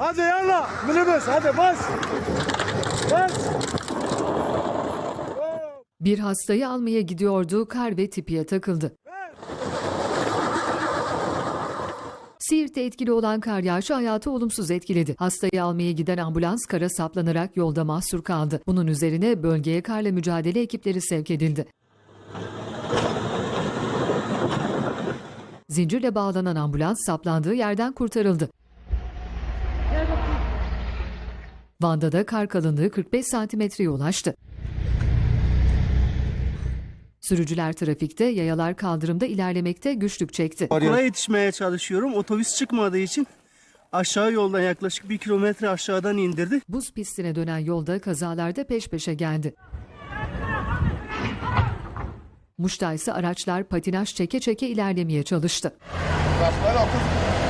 Hadi yana. Minibüs hadi bas. Bas. Bir hastayı almaya gidiyordu, kar ve tipiye takıldı. Siirt'te etkili olan kar yağışı hayatı olumsuz etkiledi. Hastayı almaya giden ambulans kara saplanarak yolda mahsur kaldı. Bunun üzerine bölgeye karla mücadele ekipleri sevk edildi. Zincirle bağlanan ambulans saplandığı yerden kurtarıldı. Van'da da kar kalınlığı 45 santimetreye ulaştı. Sürücüler trafikte, yayalar kaldırımda ilerlemekte güçlük çekti. Okula yetişmeye çalışıyorum. Otobüs çıkmadığı için aşağı yoldan yaklaşık bir kilometre aşağıdan indirdi. Buz pistine dönen yolda kazalarda peş peşe geldi. Muş'ta ise araçlar patinaj çeke çeke ilerlemeye çalıştı. Başları 30